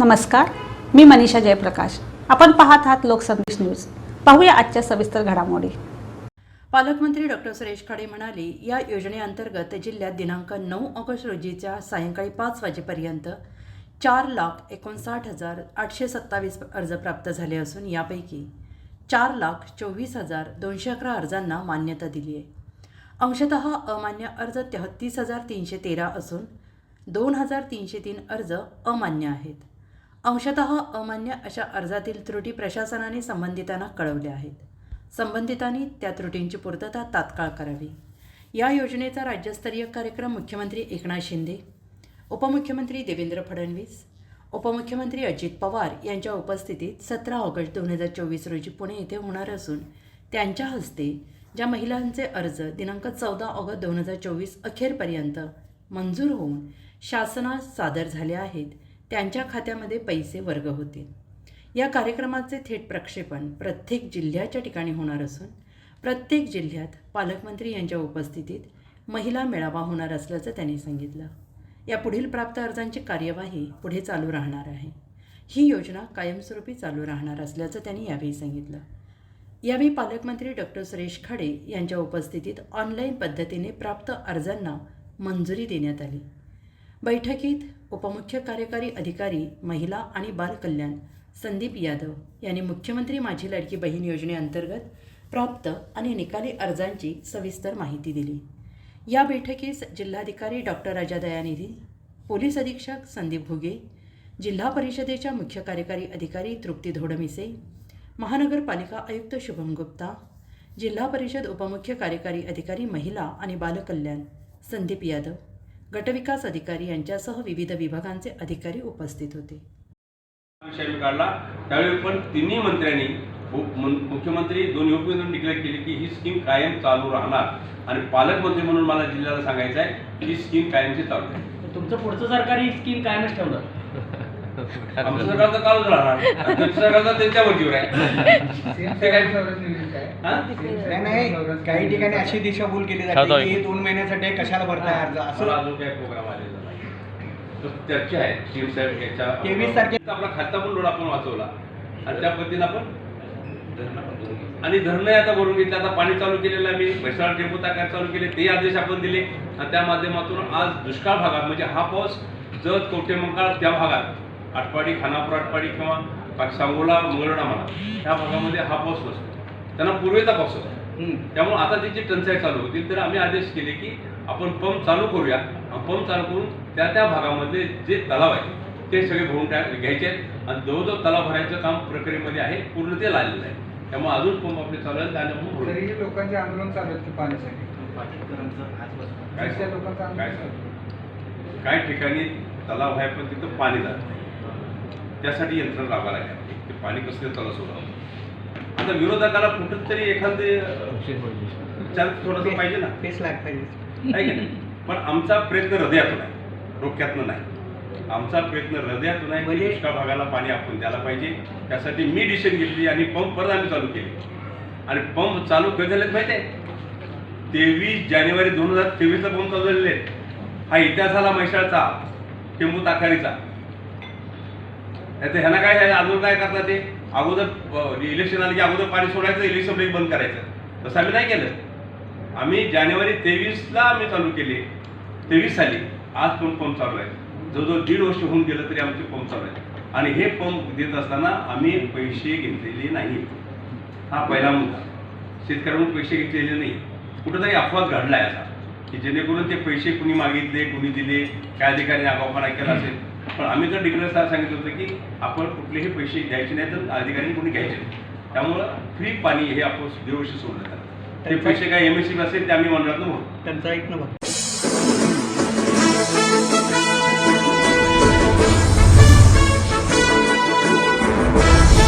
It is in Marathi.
नमस्कार मी मनीषा जयप्रकाश. आपण पाहत आहात लोकसंदेश न्यूज. पाहूया आजच्या सविस्तर घडामोडी. पालकमंत्री डॉक्टर सुरेश खाडे म्हणाले या योजनेअंतर्गत जिल्ह्यात दिनांक नऊ ऑगस्ट रोजीच्या सायंकाळी पाच वाजेपर्यंत चार लाख एकोणसाठ हजार आठशे सत्तावीस अर्ज प्राप्त झाले असून यापैकी चार लाख चोवीस हजार दोनशे अकरा अर्जांना मान्यता दिली आहे. अंशतः अमान्य अर्ज तेहत्तीस हजार तीनशे तेरा असून दोन हजार तीनशे तीन अर्ज अमान्य आहेत. अंशतः अमान्य अशा अर्जातील त्रुटी प्रशासनाने संबंधितांना कळवल्या आहेत. संबंधितांनी त्या त्रुटींची पूर्तता तात्काळ करावी. या योजनेचा राज्यस्तरीय कार्यक्रम मुख्यमंत्री एकनाथ शिंदे उपमुख्यमंत्री देवेंद्र फडणवीस उपमुख्यमंत्री अजित पवार यांच्या उपस्थितीत सतरा ऑगस्ट दोन हजार चोवीस रोजी पुणे येथे होणार असून त्यांच्या हस्ते ज्या महिलांचे अर्ज दिनांक चौदा ऑगस्ट दोन हजार चोवीस अखेरपर्यंत मंजूर होऊन शासनास सादर झाले आहेत त्यांच्या खात्यामध्ये पैसे वर्ग होतील. या कार्यक्रमाचे थेट प्रक्षेपण प्रत्येक जिल्ह्याच्या ठिकाणी होणार असून प्रत्येक जिल्ह्यात पालकमंत्री यांच्या उपस्थितीत महिला मेळावा होणार असल्याचं त्यांनी सांगितलं. या पुढील प्राप्त अर्जांची कार्यवाही पुढे चालू राहणार आहे. ही योजना कायमस्वरूपी चालू राहणार असल्याचं त्यांनी यावेळी सांगितलं. यावेळी पालकमंत्री डॉक्टर सुरेश खाडे यांच्या उपस्थितीत ऑनलाईन पद्धतीने प्राप्त अर्जांना मंजुरी देण्यात आली. बैठकीत उपमुख्य कार्यकारी अधिकारी महिला आणि बालकल्याण संदीप यादव यांनी मुख्यमंत्री माझी लाडकी बहीण योजनेअंतर्गत प्राप्त आणि निकाली अर्जांची सविस्तर माहिती दिली. या बैठकीस जिल्हाधिकारी डॉक्टर राजा दयानिधी पोलीस अधीक्षक संदीप घुगे जिल्हा परिषदेच्या मुख्य कार्यकारी अधिकारी तृप्ती धोडमिसे महानगरपालिका आयुक्त शुभम गुप्ता जिल्हा परिषद उपमुख्य कार्यकारी अधिकारी महिला आणि बालकल्याण संदीप यादव गटविकास अधिकारी यांच्यासह विविध विभागांचे अधिकारी उपस्थित होते. विषय काढला. त्यावेळी पण तिन्ही मंत्र्यांनी मुख्यमंत्री दोन उपमुख्यमंत्री डिक्लेअर केली की ही स्कीम कायम चालू राहणार. आणि पालकमंत्री म्हणून मला जिल्ह्याला सांगायचं आहे ही स्कीम कायमची चालू आहे तुमचं पुढचं सरकार ही स्कीम कायमच ठेवलं आमचं सरकार तर चालूच राहणार. आणि त्यांचं सरकार तर त्यांच्या वरतीवर आहे ते काय हा? नाही नाही काही ठिकाणी अशी दिशाभूल केली जाते की दोन महिन्यासाठी कशाला भरताय अर्ज? असं अजून काही प्रोग्राम आलेला चर्चा आहे स्कीम साहेब याच्या 23 तारखे- आपला खाता पण लोड आपण वाचवला. आणि त्या पद्धतीनं आपण आणि धरणं आता भरून घेतलं. आता पाणी चालू केलेलं आहे. मी भेसाळ टेम्पो टाकायला चालू केले. ते आदेश आपण दिले. आणि त्या माध्यमातून आज दुष्काळ भागात म्हणजे हा पाऊस जत कवटे मंकाळ त्या भागात आटपाडी खानापूर आटपाडी किंवा सांगोला मंगळवेढा म्हणा त्या भागामध्ये हा पाऊस नसतो त्यांना पूर्वेचा पाऊस असतो. त्यामुळे आता त्याची टंचाई चालू होती. तर आम्ही आदेश केले की आपण पंप चालू करूया. आणि पंप चालू करून त्या त्या भागामधले जे तलाव आहेत ते सगळे भरून टाक घ्यायचे. आहेत आणि जवळजवळ तलाव भरायचं काम प्रक्रियेमध्ये आहे. पूर्ण ते आलेलं आहे. त्यामुळे अजून पंप आपले चालू आहेत. तरीही लोकांचे आंदोलन चालू आहेत की पाण्यासाठी काय? काय ठिकाणी तलाव आहे पण तिथं पाणी जात त्यासाठी यंत्रणा राबायला लागली. ते पाणी कसं ते तलाव सोडावं आता विरोधकाला कुठं तरी एखादे थोडंसं पाहिजे ना. तेच लाग पाहिजे? पण आमचा प्रयत्न हृदयातून आहे. डोक्यातनं नाही. आमचा प्रयत्न हृदयातून आहे म्हणजे- दुष्काळ भागाला पाणी आपण द्यायला पाहिजे. त्यासाठी मी डिसिजन घेतली आणि पंप परत आम्ही चालू केले. आणि पंप चालू कधी झालेत माहिती आहे? तेवीस जानेवारी दोन हजार तेवीसला पंप चालू झालेले हा इतिहास झाला म्हैसाळचा टेंबू ताकारीचा नाही ह्यांना काय आहे, अजून काय करतात ते? अगोदर इलेक्शन आलं की अगोदर पाणी सोडायचं इलेक्शन ब्रेक बंद करायचं. तसं आम्ही नाही केलं. आम्ही जानेवारी तेवीसला आम्ही चालू केले. तेवीस साली. आज पण पंप चालू आहे. जवळजवळ दीड वर्ष होऊन गेलं तरी आमचे पंप चालू आहे आणि हे पंप देत असताना आम्ही पैसे घेतलेले नाही. हा पहिला मुद्दा. शेतकऱ्यांकडून पैसे घेतलेले नाही. कुठंतरी अपवाद आहे असा. की जेणेकरून ते पैसे कुणी मागितले कुणी दिले काय अधिकारी आगाऊपणा केला असेल? पण आम्ही तर डिक्लेअर सांगितलं होतं की आपण कुठलेही पैसे द्यायचे नाही तर अधिकारी कोणी घ्यायचे नाही. त्यामुळं फ्री पाणी हे आपण दरवर्षी सोडलं जातं. ते पैसे काय एम एस सी असेल ते आम्ही मंडळातून भरतो. त्यांचा ऐक ना बघ